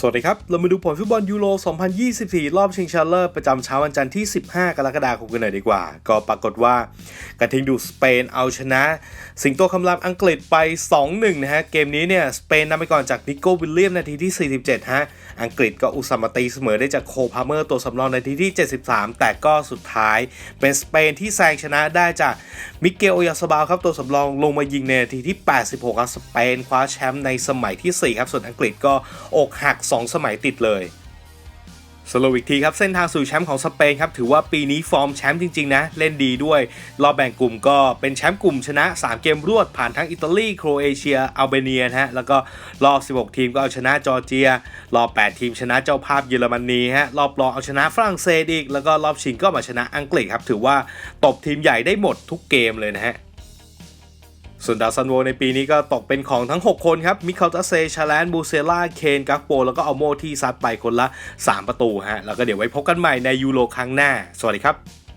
สวัสดีครับ เรามาดูผลฟุตบอลยูโร 2024 รอบชิงชนะเลิศประจำเช้าวันจันทร์ที่ 15 กรกฎาคมกันหน่อยดีกว่า ก็ปรากฏว่ากระทิงดูสเปนเอาชนะ สิงโตคำรามอังกฤษไป 2-1 นะฮะ เกมนี้เนี่ย สเปนนำไปก่อนจากนิโก้วิลเลียมนาทีที่ 47 ฮะ อังกฤษก็อุตส่ามาตีเสมอได้จากโคพาเมอร์ตัวสำรองนาทีที่ 73 แต่ก็สุดท้ายเป็นสเปนที่แซงชนะได้จากมิเกลโอยาสบาลครับตัวสำรองลงมายิงในนาทีที่ 86ครับสเปนคว้าแชมป์ในสมัยทีสี่4 ครับ ส่วนอังกฤษก็อกหัก2 สมัยติดเลยสรุปอีกทีครับ เส้นทางสู่แชมป์ของสเปนครับ ถือว่าปีนี้ฟอร์มแชมป์จริง ๆ นะ เล่นดีด้วย รอบแบ่งกลุ่มก็เป็นแชมป์กลุ่มชนะ 3 เกมรวดผ่านทั้งอิตาลี โครเอเชีย อัลเบเนียนะฮะ แล้วก็รอบ 16 ทีมก็เอาชนะจอร์เจีย รอบ 8 ทีมชนะเจ้าภาพเยอรมนีฮะ รอบรองเอาชนะฝรั่งเศสอีก แล้วก็รอบชิงก็มาชนะอังกฤษครับ ถือว่าตบทีมใหญ่ได้หมดทุกเกมเลยนะฮะ ส่วนดาวซันโวในปีนี้ก็ตกเป็นของทั้ง 6 คนครับ มิคาลตัสเซ ชาแลน บูเซล่า เคน กักโป แล้วก็อัลโมที่ซัดไปคนละ 3 ประตูฮะ แล้วก็เดี๋ยวไว้พบกันใหม่ในยูโรครั้งหน้า สวัสดีครับ